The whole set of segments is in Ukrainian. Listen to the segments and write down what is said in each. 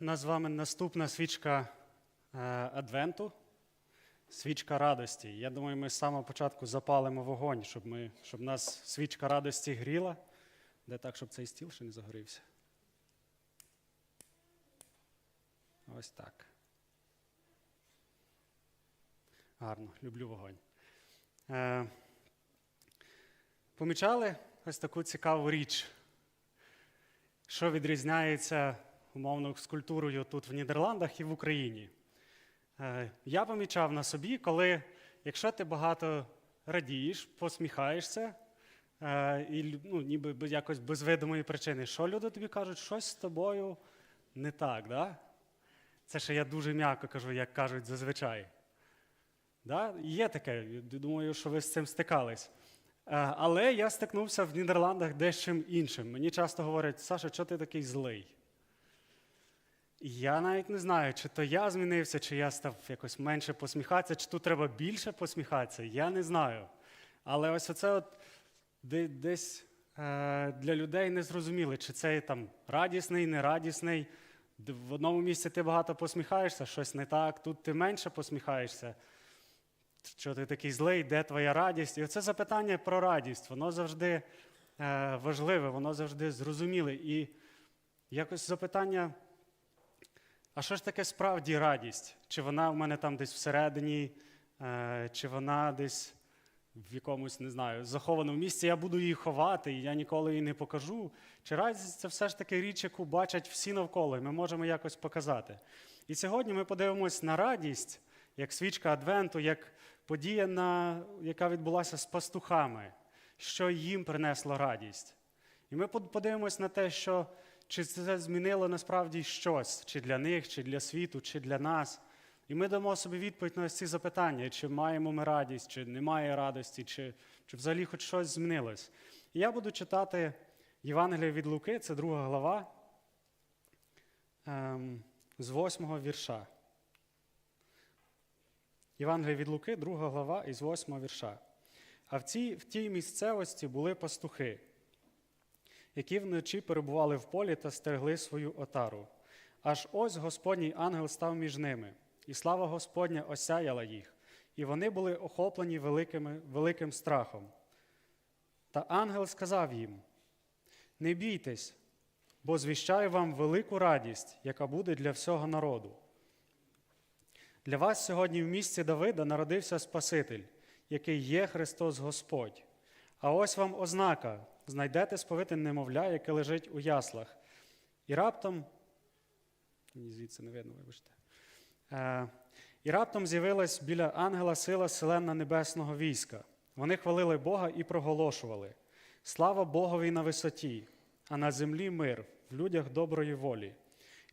У нас з вами наступна свічка е, Адвенту, свічка радості. Я думаю, ми з самого початку запалимо вогонь, щоб, ми, щоб нас свічка радості гріла. Де так, щоб цей стіл ще не загорівся. Ось так. Гарно, люблю вогонь. Е, помічали ось таку цікаву річ, що відрізняється умовно з культурою тут в Нідерландах і в Україні. Е, Я помічав на собі, коли, якщо ти багато радієш, посміхаєшся, е, і ну, ніби якось без видимої причини, що люди тобі кажуть, щось з тобою не так, да? Це ще я дуже м'яко кажу, як кажуть зазвичай. Да? Є таке, думаю, що ви з цим стикались. Е, Але я стикнувся в Нідерландах дещим іншим. Мені часто говорять, Саша, чого ти такий злий? Я навіть не знаю, чи то я змінився, чи я став якось менше посміхатися, чи тут треба більше посміхатися. Я не знаю. Але ось оце от десь е, для людей не зрозуміли, чи це там радісний, нерадісний. В одному місці ти багато посміхаєшся, щось не так, тут ти менше посміхаєшся. Що ти такий злий, де твоя радість? І оце запитання про радість, воно завжди е, важливе, воно завжди зрозуміле. І якось запитання, а що ж таке справді радість? Чи вона в мене там десь всередині, е, чи вона десь в якомусь, не знаю, захованому місці, я буду її ховати, і я ніколи її не покажу. Чи радість це все ж таки річ, яку бачать всі навколо, і ми можемо якось показати. І сьогодні ми подивимось на радість, як свічка Адвенту, як подія, на, яка відбулася з пастухами, що їм принесло радість. І ми подивимось на те, що чи це змінило насправді щось, чи для них, чи для світу, чи для нас. І ми дамо собі відповідь на ці запитання, чи маємо ми радість, чи немає радості, чи, чи взагалі хоч щось змінилось. І я буду читати Євангелія від Луки, це друга глава, ем, з восьмого вірша. Євангелія від Луки, друга глава, із восьмого вірша. А в, цій, в тій місцевості були пастухи, які вночі перебували в полі та стерегли свою отару. Аж ось Господній ангел став між ними, і слава Господня осяяла їх, і вони були охоплені великими, великим страхом. Та ангел сказав їм: Не бійтесь, бо звіщаю вам велику радість, яка буде для всього народу. Для вас сьогодні в місті Давида народився Спаситель, який є Христос Господь. А ось вам ознака: знайдете сповите немовля, яке лежить у яслах. І раптом, ні, звідси не видно, вибачте. Е, і раптом з'явилась біля ангела сила селена небесного війська. Вони хвалили Бога і проголошували: Слава Богові на висоті, а на землі мир, в людях доброї волі.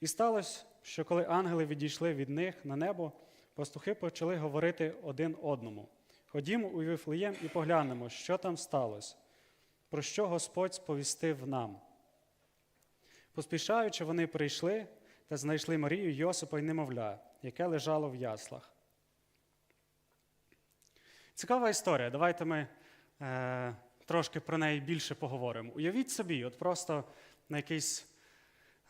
І сталося, що коли ангели відійшли від них на небо, пастухи почали говорити один одному: Ходімо у Вифлеєм і поглянемо, що там сталося, про що Господь сповістив нам. Поспішаючи, вони прийшли та знайшли Марію, Йосипа й немовля, яке лежало в яслах. Цікава історія. Давайте ми е, трошки про неї більше поговоримо. Уявіть собі, от просто на якийсь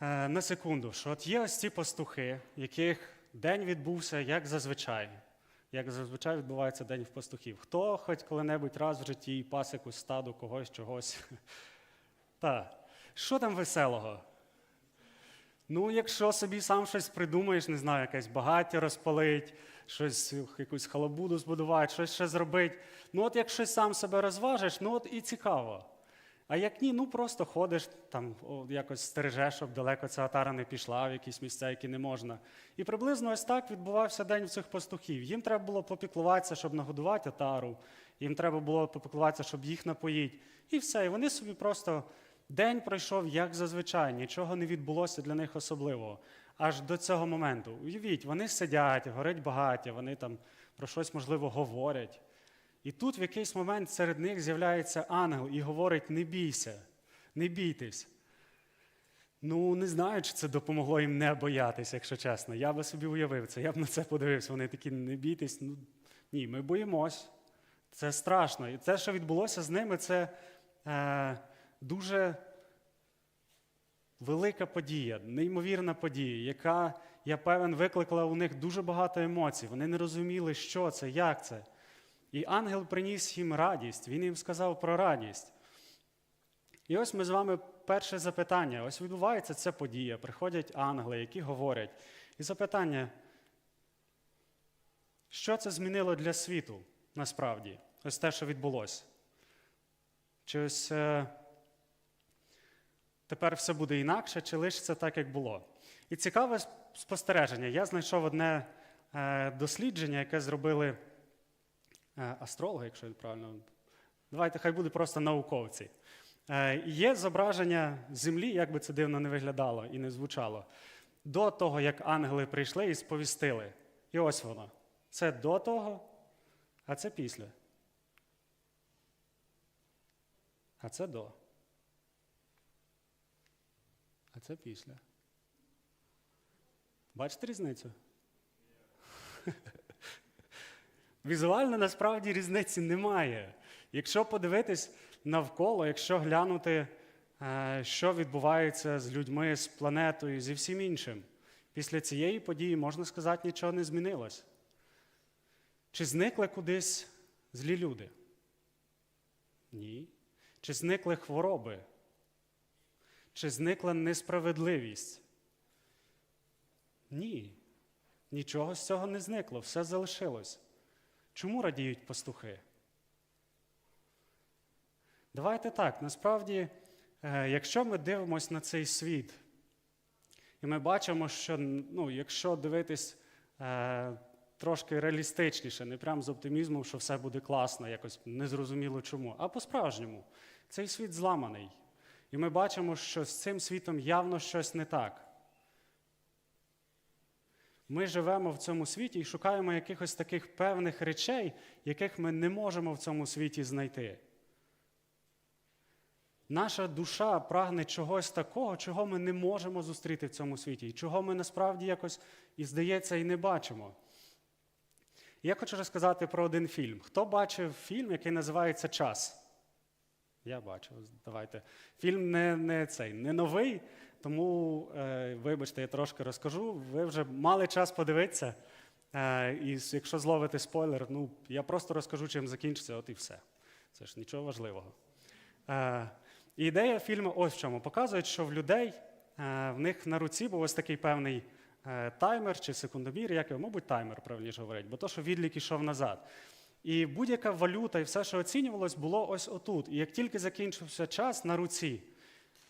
е, на секунду, що от є ось ці пастухи, яких день відбувся як зазвичай. Як зазвичай відбувається день в пастухів. Хто хоч коли-небудь раз в житті пас якусь стаду когось, чогось. Та, що там веселого? Ну, якщо собі сам щось придумаєш, не знаю, якесь багаття розпалить, щось, якусь халабуду збудувати, щось ще зробити. Ну, от як щось сам себе розважиш, ну от і цікаво. А як ні, ну просто ходиш, там якось стережеш, щоб далеко ця отара не пішла в якісь місця, які не можна. І приблизно ось так відбувався день у цих пастухів. Їм треба було попіклуватися, щоб нагодувати отару, їм треба було попіклуватися, щоб їх напоїть. І все. І вони собі просто день пройшов як зазвичай, нічого не відбулося для них особливого. Аж до цього моменту. Уявіть, вони сидять, горить багаття, вони там про щось можливо говорять. І тут в якийсь момент серед них з'являється ангел і говорить: не бійся, не бійтесь. Ну, не знаю, чи це допомогло їм не боятися, якщо чесно. Я би собі уявив це, я б на це подивився. Вони такі, не бійтесь. Ну, ні, ми боїмось. Це страшно. І те, що відбулося з ними, це е, дуже велика подія, неймовірна подія, яка, я певен, викликала у них дуже багато емоцій. Вони не розуміли, що це, як це. І ангел приніс їм радість, він їм сказав про радість. І ось ми з вами перше запитання. Ось відбувається ця подія. Приходять ангели, які говорять. І запитання, що це змінило для світу насправді? Ось те, що відбулося. Чи ось е, тепер все буде інакше, чи лишиться так, як було? І цікаве спостереження. Я знайшов одне е, дослідження, яке зробили астрологи, якщо я правильно. Давайте, хай буде просто науковці. Е, Є зображення землі, як би це дивно не виглядало і не звучало, до того, як ангели прийшли і сповістили. І ось воно. Це до того, а це після. А це до. А це після. Бачите різницю? Візуально насправді різниці немає. Якщо подивитись навколо, якщо глянути, е, що відбувається з людьми, з планетою, зі всім іншим, після цієї події, можна сказати, нічого не змінилось. Чи зникли кудись злі люди? Ні. Чи зникли хвороби? Чи зникла несправедливість? Ні. Нічого з цього не зникло, все залишилось. Чому радіють пастухи? Давайте так. Насправді, е, якщо ми дивимося на цей світ, і ми бачимо, що ну, якщо дивитись е, трошки реалістичніше, не прям з оптимізмом, що все буде класно, якось незрозуміло чому, а по-справжньому, цей світ зламаний. І ми бачимо, що з цим світом явно щось не так. Ми живемо в цьому світі і шукаємо якихось таких певних речей, яких ми не можемо в цьому світі знайти. Наша душа прагне чогось такого, чого ми не можемо зустріти в цьому світі, і чого ми насправді якось, і здається, і не бачимо. Я хочу розказати про один фільм. Хто бачив фільм, який називається Час? Я бачив, давайте. Фільм не, не цей, не новий, тому, е, вибачте, я трошки розкажу. Ви вже мали час подивитися. Е, і якщо зловити спойлер, ну, я просто розкажу, чим закінчиться, от і все. Це ж нічого важливого. Е, і ідея фільму ось в чому. Показують, що в людей в них на руці був ось такий певний таймер чи секундомір, як його, мабуть, таймер, правильніше говорить, бо то, що відлік ішов назад. І будь-яка валюта і все, що оцінювалось, було ось отут. І як тільки закінчився час на руці,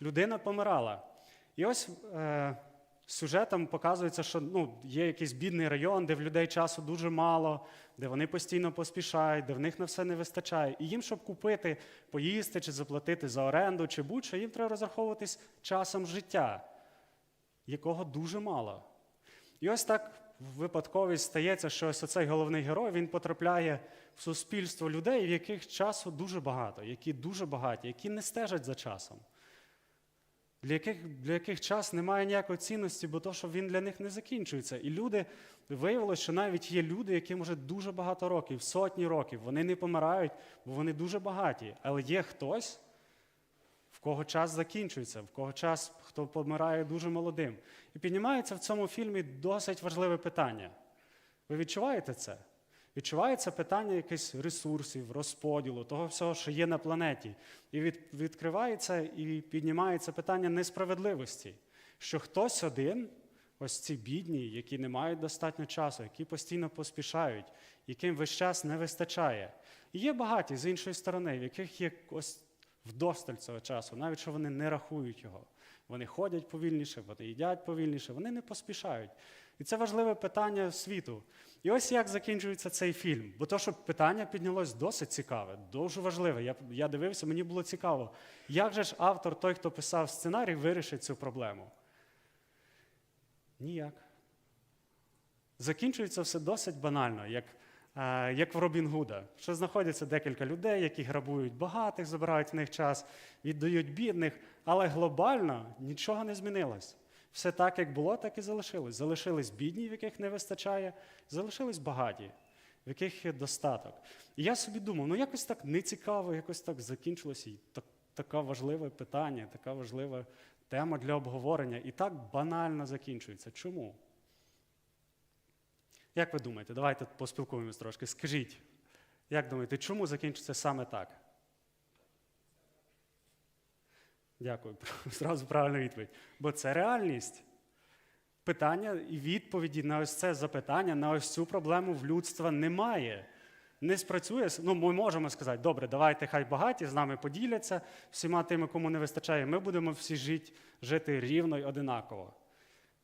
людина помирала. І ось е, сюжетом показується, що ну, є якийсь бідний район, де в людей часу дуже мало, де вони постійно поспішають, де в них на все не вистачає. І їм, щоб купити, поїсти чи заплатити за оренду, чи будь-що, їм треба розраховуватись часом життя, якого дуже мало. І ось так випадковість стається, що ось оцей головний герой він потрапляє в суспільство людей, в яких часу дуже багато, які дуже багаті, які не стежать за часом, для яких, для яких час не має ніякої цінності, бо то, що він для них не закінчується. І люди виявилося, що навіть є люди, яким вже дуже багато років, сотні років, вони не помирають, бо вони дуже багаті. Але є хтось, в кого час закінчується, в кого час, хто помирає дуже молодим. І піднімається в цьому фільмі досить важливе питання. Ви відчуваєте це? Відчувається питання якихось ресурсів, розподілу, того всього, що є на планеті. І від, відкривається і піднімається питання несправедливості, що хтось один, ось ці бідні, які не мають достатньо часу, які постійно поспішають, яким весь час не вистачає. І є багаті з іншої сторони, в яких є ось вдосталь цього часу, навіть що вони не рахують його. Вони ходять повільніше, вони їдять повільніше, вони не поспішають. І це важливе питання світу. І ось як закінчується цей фільм. Бо то, що питання піднялось досить цікаве, дуже важливе. Я, я дивився, мені було цікаво, як же ж автор, той, хто писав сценарій, вирішить цю проблему? Ніяк. Закінчується все досить банально, як, е, як в Робін Гуда, що знаходяться декілька людей, які грабують багатих, забирають в них час, віддають бідних, але глобально нічого не змінилось. Все так, як було, так і залишилось. Залишились бідні, в яких не вистачає, залишились багаті, в яких є достаток. І я собі думав, ну якось так нецікаво, якось так закінчилося. І так, таке важливе питання, така важлива тема для обговорення і так банально закінчується. Чому? Як ви думаєте? Давайте поспілкуємось трошки. Скажіть, як думаєте, чому закінчиться саме так? Дякую. Зразу правильна відповідь. Бо це реальність. Питання і відповіді на ось це запитання, на ось цю проблему в людства немає. Не спрацює. Ну, ми можемо сказати, добре, давайте хай багаті з нами поділяться всіма тими, кому не вистачає. Ми будемо всі жити, жити рівно й одинаково.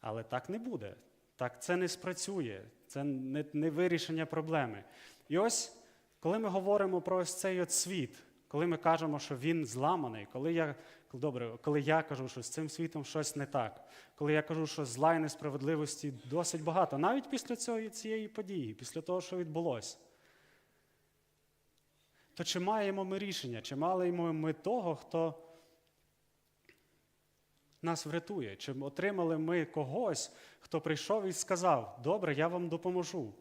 Але так не буде. Так це не спрацює. Це не, не вирішення проблеми. І ось, коли ми говоримо про ось цей от світ, коли ми кажемо, що він зламаний, коли я добре, коли я кажу, що з цим світом щось не так, коли я кажу, що зла і несправедливості досить багато, навіть після цього, цієї події, після того, що відбулося, то чи маємо ми рішення, чи маємо ми того, хто нас врятує? Чи отримали ми когось, хто прийшов і сказав, добре, я вам допоможу?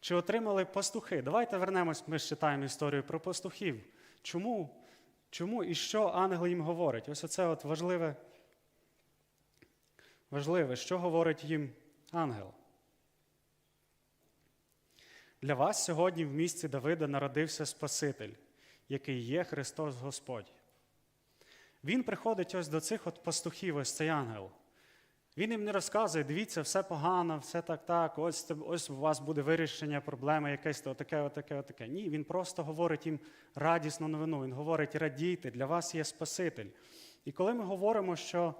Чи отримали пастухи? Давайте вернемось, ми ж читаємо історію про пастухів. Чому? Чому і що ангел їм говорить? Ось оце от важливе, важливе, що говорить їм ангел. Для вас сьогодні в місті Давида народився Спаситель, який є Христос Господь. Він приходить ось до цих от пастухів, ось цей ангел. Він їм не розказує, дивіться, все погано, все так, так, ось, ось у вас буде вирішення проблеми, якесь то отаке, отаке, отаке. Ні, він просто говорить їм радісну новину. Він говорить, радійте, для вас є Спаситель. І коли ми говоримо, що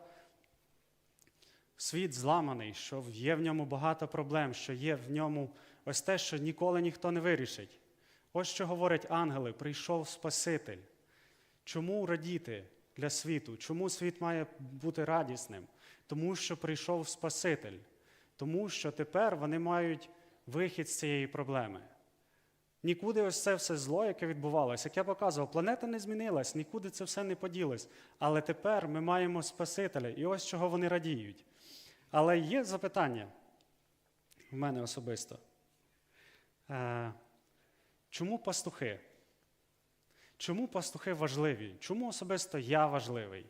світ зламаний, що є в ньому багато проблем, що є в ньому ось те, що ніколи ніхто не вирішить. Ось що говорять ангели: прийшов Спаситель. Чому радіти для світу? Чому світ має бути радісним? Тому що прийшов Спаситель, тому що тепер вони мають вихід з цієї проблеми. Нікуди ось це все зло, яке відбувалося, як я показував, планета не змінилась, нікуди це все не поділось. Але тепер ми маємо Спасителя, і ось чого вони радіють. Але є запитання в мене особисто. Е, чому пастухи? Чому пастухи важливі? Чому особисто я важливий?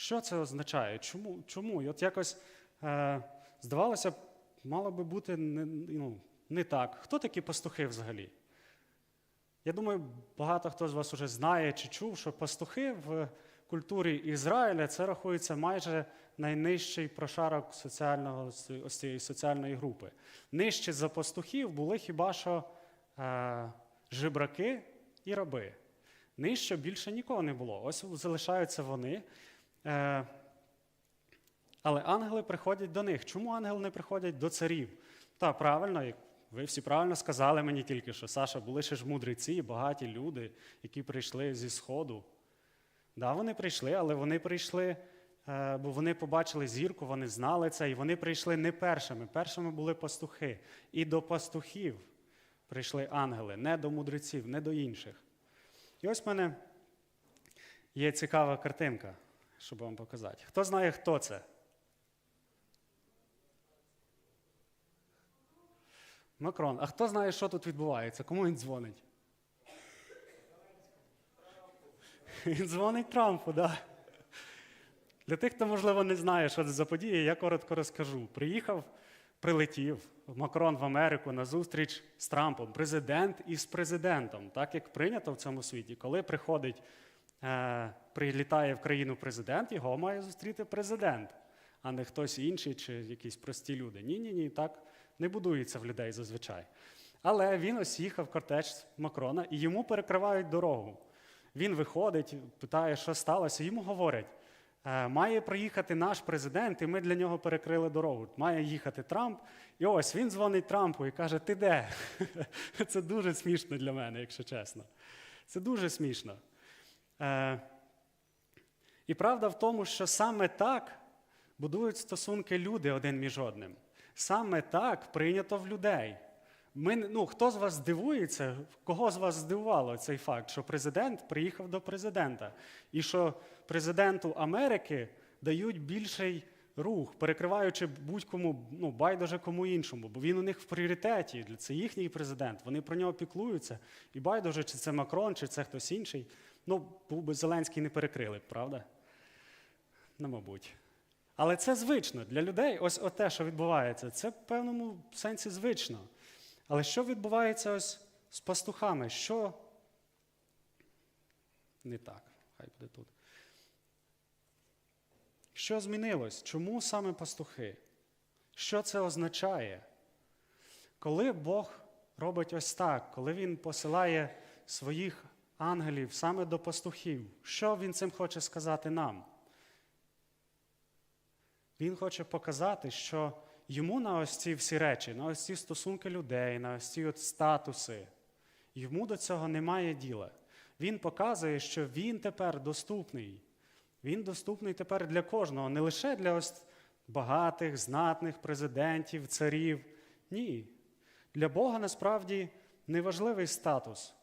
Що це означає? Чому? Чому? І от якось е, здавалося мало би бути не, ну, не так. Хто такі пастухи взагалі? Я думаю, багато хто з вас вже знає чи чув, що пастухи в культурі Ізраїля це рахується майже найнижчий прошарок соціального, ось цієї соціальної групи. Нижче за пастухів були хіба що е, жебраки і раби. Нижче більше нікого не було. Ось залишаються вони. Е, але ангели приходять до них. Чому ангели не приходять до царів? Та правильно, як ви всі правильно сказали мені тільки, що Саша, були ще ж мудреці, багаті люди, які прийшли зі Сходу. Да, вони прийшли, але вони прийшли, е, бо вони побачили зірку, вони знали це, і вони прийшли не першими. Першими були пастухи. І до пастухів прийшли ангели, не до мудреців, не до інших. І ось в мене є цікава картинка, щоб вам показати. Хто знає, хто це? Макрон. А хто знає, що тут відбувається? Кому він дзвонить? Він дзвонить Трампу, так. Для тих, хто, можливо, не знає, що це за подія, я коротко розкажу. Приїхав, прилетів Макрон в Америку на зустріч з Трампом, президент із президентом, так як прийнято в цьому світі, коли приходить, прилітає в країну президент, його має зустріти президент, а не хтось інший чи якісь прості люди. Ні, ні, ні, так не будується в людей зазвичай. Але він ось їхав кортеж Макрона і йому перекривають дорогу. Він виходить, питає, що сталося. Йому говорять, «Е, має приїхати наш президент, і ми для нього перекрили дорогу. Має їхати Трамп. І ось він дзвонить Трампу і каже: Ти де? Це дуже смішно для мене, якщо чесно. Це дуже смішно. Е, І правда в тому, що саме так будують стосунки люди один між одним. Саме так прийнято в людей. Ми, ну, хто з вас здивується, кого з вас здивувало цей факт, що президент приїхав до президента, і що президенту Америки дають більший рух, перекриваючи будь-кому, ну, байдуже кому іншому, бо він у них в пріоритеті, це їхній президент, вони про нього піклуються. І байдуже, чи це Макрон, чи це хтось інший. Ну, був би Зеленський не перекрили б, правда? Ну, мабуть. Але це звично для людей. Ось те, що відбувається, це в певному сенсі звично. Але що відбувається ось з пастухами? Що не так, хай буде тут. Що змінилось? Чому саме пастухи? Що це означає? Коли Бог робить ось так, коли Він посилає своїх ангелів саме до пастухів, що Він цим хоче сказати нам? Він хоче показати, що йому на ось ці всі речі, на ось ці стосунки людей, на ось ці от статуси, йому до цього немає діла. Він показує, що він тепер доступний. Він доступний тепер для кожного, не лише для ось багатих, знатних президентів, царів. Ні. Для Бога насправді неважливий статус.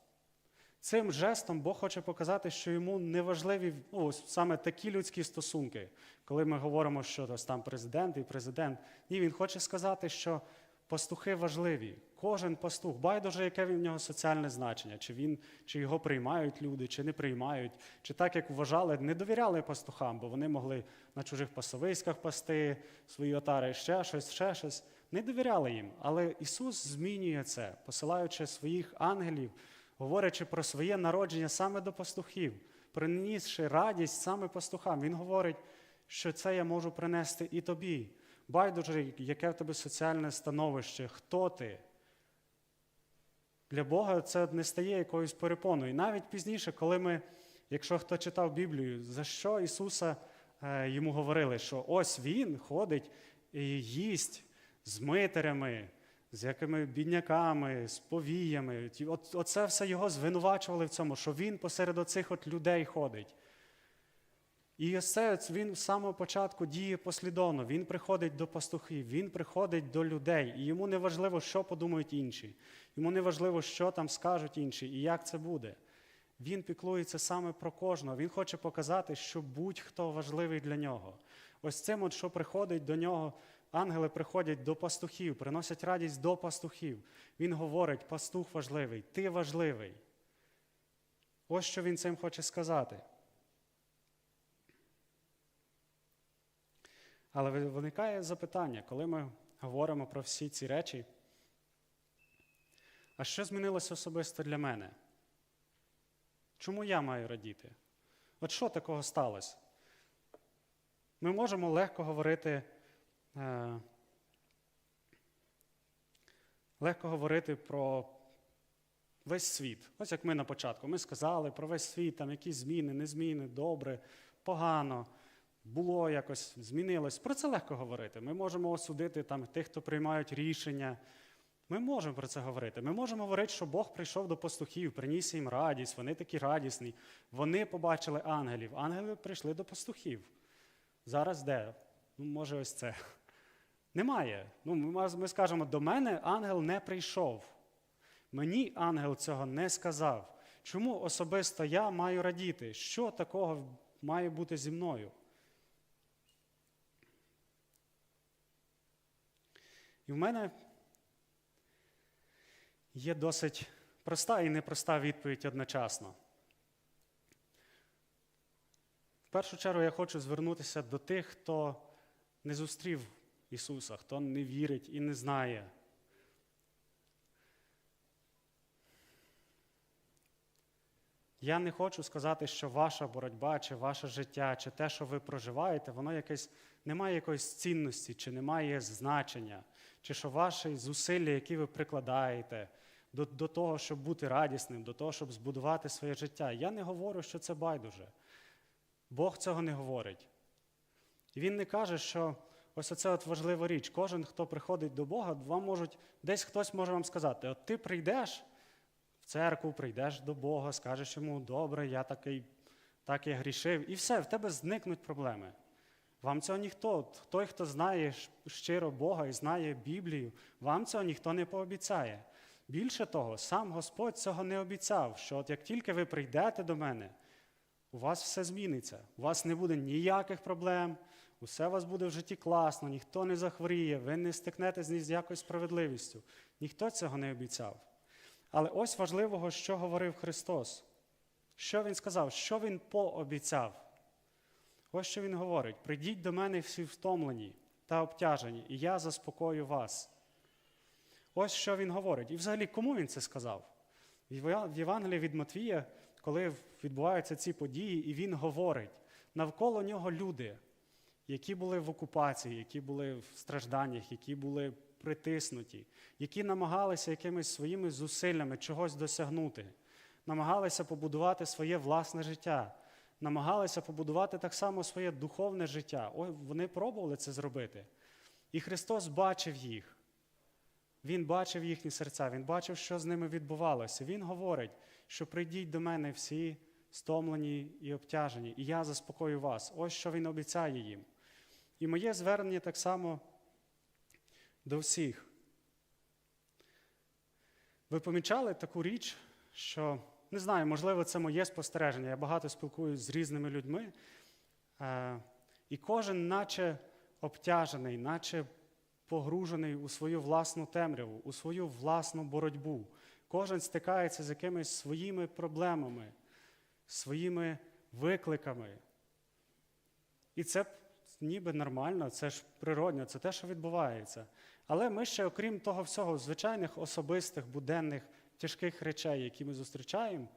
Цим жестом Бог хоче показати, що йому не важливі ну, ось саме такі людські стосунки, коли ми говоримо, що ось там президент і президент. Ні, він хоче сказати, що пастухи важливі. Кожен пастух, байдуже, яке в нього соціальне значення, чи він, чи його приймають люди, чи не приймають, чи так як вважали, не довіряли пастухам, бо вони могли на чужих пасовиськах пасти свої отари, ще щось, ще щось. Не довіряли їм. Але Ісус змінює це, посилаючи своїх ангелів, говорячи про своє народження саме до пастухів, принісши радість саме пастухам. Він говорить, що це я можу принести і тобі. Байдуже, яке в тебе соціальне становище, хто ти. Для Бога це не стає якоюсь перепоною. І навіть пізніше, коли ми, якщо хто читав Біблію, за що Ісуса е, йому говорили, що ось Він ходить і їсть з митерями, з якими бідняками, з повіями. Оце все його звинувачували в цьому, що він посеред оцих от людей ходить. І ось це він з самого початку діє послідовно. Він приходить до пастухів, він приходить до людей. І йому не важливо, що подумають інші. Йому не важливо, що там скажуть інші і як це буде. Він піклується саме про кожного. Він хоче показати, що будь-хто важливий для нього. Ось цим, от, що приходить до нього, ангели приходять до пастухів, приносять радість до пастухів. Він говорить: пастух важливий, ти важливий. Ось що він цим хоче сказати. Але виникає запитання, коли ми говоримо про всі ці речі, а що змінилося особисто для мене? Чому я маю радіти? От що такого сталося? Ми можемо легко говорити, легко говорити про весь світ. Ось як ми на початку. Ми сказали про весь світ, там якісь зміни, не зміни, добре, погано було якось, змінилось. Про це легко говорити. Ми можемо осудити там, тих, хто приймають рішення. Ми можемо про це говорити. Ми можемо говорити, що Бог прийшов до пастухів, приніс їм радість, вони такі радісні. Вони побачили ангелів. Ангели прийшли до пастухів. Зараз де? Ну, може, ось це. Немає. Ну, ми скажемо, до мене ангел не прийшов. Мені ангел цього не сказав. Чому особисто я маю радіти? Що такого має бути зі мною? І в мене є досить проста і непроста відповідь одночасно. В першу чергу я хочу звернутися до тих, хто не зустрів Ісуса, хто не вірить і не знає. Я не хочу сказати, що ваша боротьба, чи ваше життя, чи те, що ви проживаєте, воно якесь не має якоїсь цінності, чи не має значення, чи що ваші зусилля, які ви прикладаєте до, до того, щоб бути радісним, до того, щоб збудувати своє життя. Я не говорю, що це байдуже. Бог цього не говорить. І Він не каже, що ось оце от важлива річ. Кожен, хто приходить до Бога, вам можуть, десь хтось може вам сказати: от ти прийдеш в церкву, прийдеш до Бога, скажеш йому, добре, я такий, так я грішив, і все, в тебе зникнуть проблеми. Вам цього ніхто, той, хто знає щиро Бога і знає Біблію, вам цього ніхто не пообіцяє. Більше того, сам Господь цього не обіцяв, що от як тільки ви прийдете до мене, у вас все зміниться. У вас не буде ніяких проблем, усе у вас буде в житті класно, ніхто не захворіє, ви не стикнетесь ні з якою справедливістю. Ніхто цього не обіцяв. Але ось важливого, що говорив Христос. Що Він сказав, що Він пообіцяв. Ось що він говорить: прийдіть до мене всі втомлені та обтяжені, і я заспокою вас. Ось що він говорить. І взагалі, кому він це сказав? В Євангелії від Матвія, коли відбуваються ці події, і він говорить, навколо нього люди, які були в окупації, які були в стражданнях, які були притиснуті, які намагалися якимись своїми зусиллями чогось досягнути, намагалися побудувати своє власне життя, намагалися побудувати так само своє духовне життя. Ой, вони пробували це зробити. І Христос бачив їх. Він бачив їхні серця, він бачив, що з ними відбувалося. Він говорить, що прийдіть до мене всі стомлені і обтяжені, і я заспокою вас. Ось що він обіцяє їм. І моє звернення так само до всіх. Ви помічали таку річ, що не знаю, можливо, це моє спостереження. Я багато спілкуюся з різними людьми, е, і кожен, наче обтяжений, наче погружений у свою власну темряву, у свою власну боротьбу. Кожен стикається з якимись своїми проблемами, своїми викликами. І це ніби нормально, це ж природньо, це те, що відбувається. Але ми ще, окрім того всього, звичайних особистих, буденних, тяжких речей, які ми зустрічаємо,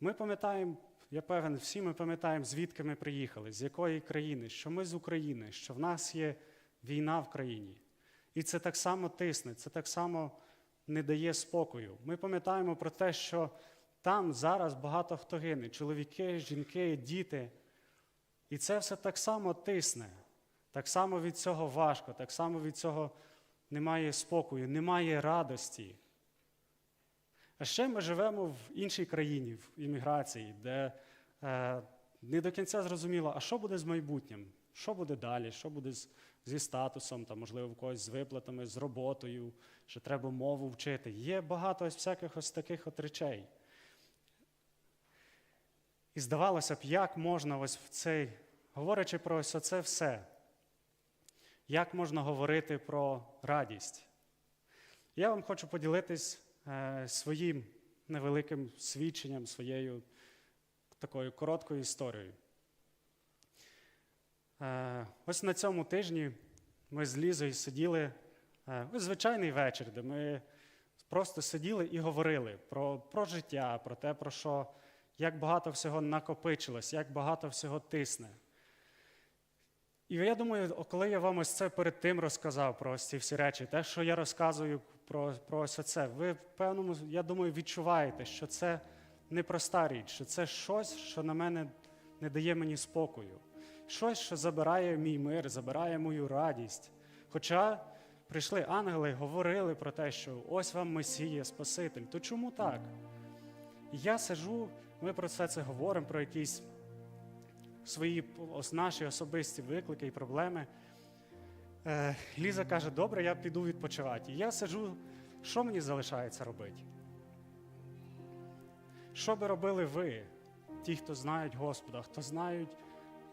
ми пам'ятаємо, я певен, всі ми пам'ятаємо, звідки ми приїхали, з якої країни, що ми з України, що в нас є війна в країні. І це так само тисне, це так само не дає спокою. Ми пам'ятаємо про те, що там зараз багато хто гине: чоловіки, жінки, діти. І це все так само тисне, так само від цього важко, так само від цього немає спокою, немає радості. А ще ми живемо в іншій країні, в імміграції, де е, не до кінця зрозуміло, а що буде з майбутнім, що буде далі, що буде з, зі статусом, там, можливо, в когось з виплатами, з роботою, що треба мову вчити. Є багато ось всяких ось таких от речей. І здавалося б, як можна ось в цей, говорячи про ось це все, як можна говорити про радість? Я вам хочу поділитись е, своїм невеликим свідченням, своєю такою короткою історією. Е, ось на цьому тижні ми з Лізою сиділи, е, ось звичайний вечір, де ми просто сиділи і говорили про, про життя, про те, про що, як багато всього накопичилось, як багато всього тисне. І я думаю, коли я вам ось це перед тим розказав про ось ці всі речі, те, що я розказую про, про ось це, ви в певному, я думаю, відчуваєте, що це непроста річ, що це щось, що на мене не дає мені спокою, щось, що забирає мій мир, забирає мою радість. Хоча прийшли ангели, говорили про те, що ось вам Месія, Спаситель, то чому так? Я сижу, ми про все це говоримо, про якісь свої наші особисті виклики і проблеми. Е, Ліза каже: добре, я піду відпочивати. І я сиджу, що мені залишається робити? Що би робили ви, ті, хто знають Господа, хто знають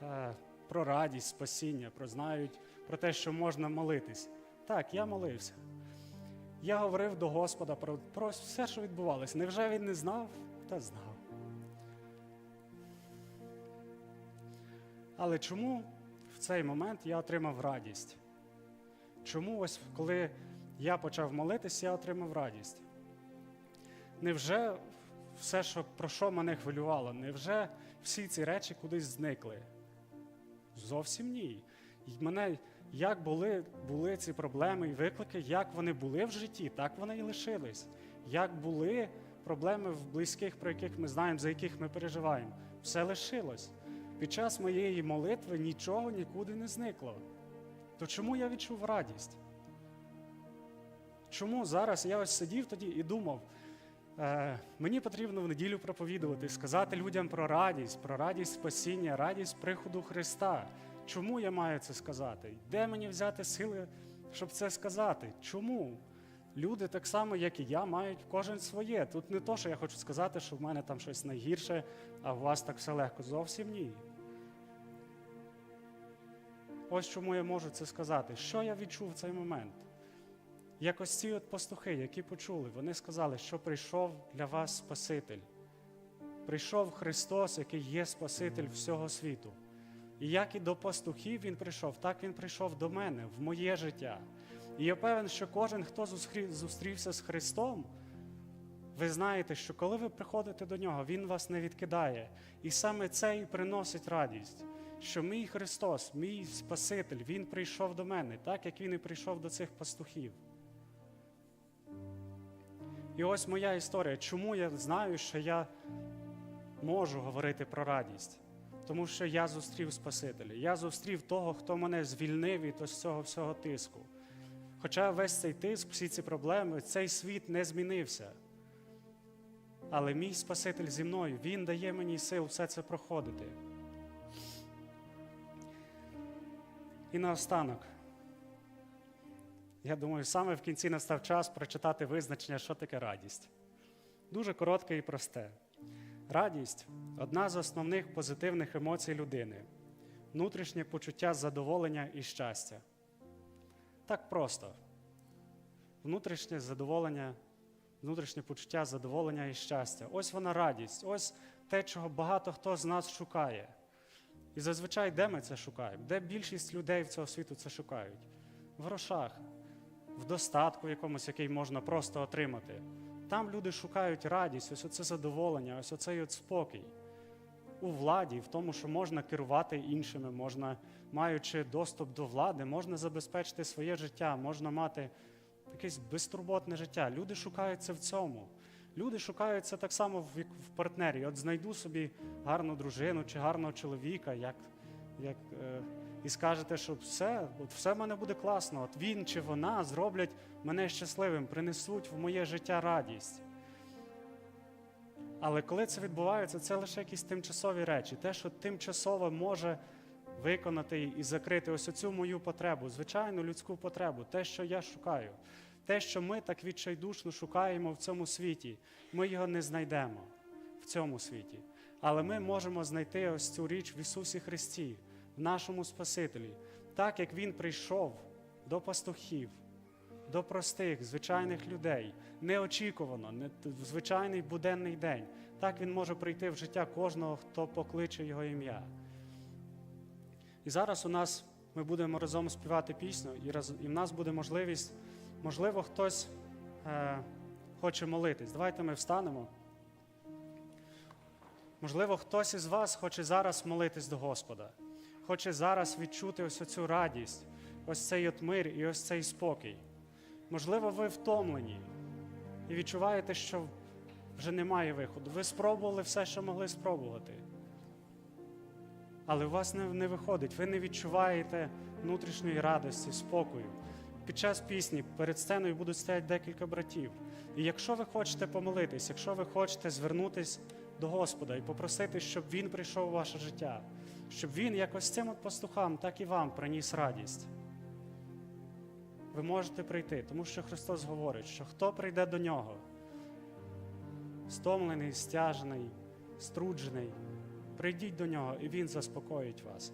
е, про радість, спасіння, про знають про те, що можна молитись? Так, я молився. Я говорив до Господа про, про все, що відбувалося. Невже він не знав? Та знав. Але чому в цей момент я отримав радість? Чому ось коли я почав молитися, я отримав радість? Невже все, що, про що мене хвилювало, невже всі ці речі кудись зникли? Зовсім ні. І мене, як були, були ці проблеми і виклики, як вони були в житті, так вони і лишились. Як були проблеми в близьких, про яких ми знаємо, за яких ми переживаємо, все лишилось. Під час моєї молитви нічого нікуди не зникло. То чому я відчув радість? Чому зараз я ось сидів тоді і думав, е, мені потрібно в неділю проповідувати, сказати людям про радість, про радість спасіння, радість приходу Христа. Чому я маю це сказати? Де мені взяти сили, щоб це сказати? Чому? Люди так само, як і я, мають кожен своє. Тут не то, що я хочу сказати, що в мене там щось найгірше, а у вас так все легко. Зовсім ні. Ось чому я можу це сказати. Що я відчув в цей момент? Якось ці от пастухи, які почули, вони сказали, що прийшов для вас Спаситель. Прийшов Христос, який є Спаситель всього світу. І як і до пастухів він прийшов, так він прийшов до мене, в моє життя. І я певен, що кожен, хто зустрівся з Христом, ви знаєте, що коли ви приходите до нього, Він вас не відкидає. І саме це і приносить радість, що мій Христос, мій Спаситель, Він прийшов до мене, так як Він і прийшов до цих пастухів. І ось моя історія. Чому я знаю, що я можу говорити про радість? Тому що я зустрів Спасителя. Я зустрів того, хто мене звільнив від ось цього всього тиску. Хоча весь цей тиск, всі ці проблеми, цей світ не змінився. Але мій Спаситель зі мною, Він дає мені сил все це проходити. І наостанок. Я думаю, саме в кінці настав час прочитати визначення, що таке радість. Дуже коротке і просте. Радість одна з основних позитивних емоцій людини, внутрішнє почуття задоволення і щастя. Так просто. Внутрішнє задоволення, внутрішнє почуття задоволення і щастя. Ось вона радість, ось те, чого багато хто з нас шукає. І зазвичай, де ми це шукаємо? Де більшість людей в цього світу це шукають? В грошах, в достатку якомусь, який можна просто отримати. Там люди шукають радість, ось оце задоволення, ось оцей от спокій. У владі, в тому, що можна керувати іншими, можна, маючи доступ до влади, можна забезпечити своє життя, можна мати якесь безтурботне життя. Люди шукають це в цьому. Люди шукають це так само в партнері. От знайду собі гарну дружину чи гарного чоловіка, як, як, е, і скажете, що все, от все в мене буде класно. От він чи вона зроблять мене щасливим, принесуть в моє життя радість. Але коли це відбувається, це лише якісь тимчасові речі. Те, що тимчасово може виконати і закрити ось оцю мою потребу, звичайну людську потребу, те, що я шукаю, те, що ми так відчайдушно шукаємо в цьому світі, ми його не знайдемо в цьому світі. Але ми можемо знайти ось цю річ в Ісусі Христі, в нашому Спасителі, так як Він прийшов до пастухів, до простих, звичайних людей, неочікувано, не в звичайний буденний день. Так він може прийти в життя кожного, хто покличе його ім'я. І зараз у нас ми будемо разом співати пісню, і, раз, і в нас буде можливість, можливо, хтось е, хоче молитись. Давайте ми встанемо. Можливо, хтось із вас хоче зараз молитись до Господа, хоче зараз відчути ось цю радість, ось цей от мир і ось цей спокій. Можливо, ви втомлені і відчуваєте, що вже немає виходу. Ви спробували все, що могли спробувати. Але у вас не, не виходить, ви не відчуваєте внутрішньої радості, спокою. Під час пісні перед сценою будуть стояти декілька братів. І якщо ви хочете помолитись, якщо ви хочете звернутись до Господа і попросити, щоб Він прийшов у ваше життя, щоб Він, як ось цим от пастухам, так і вам приніс радість. Ви можете прийти, тому що Христос говорить, що хто прийде до нього, стомлений, стяжений, струджений, прийдіть до нього, і Він заспокоїть вас.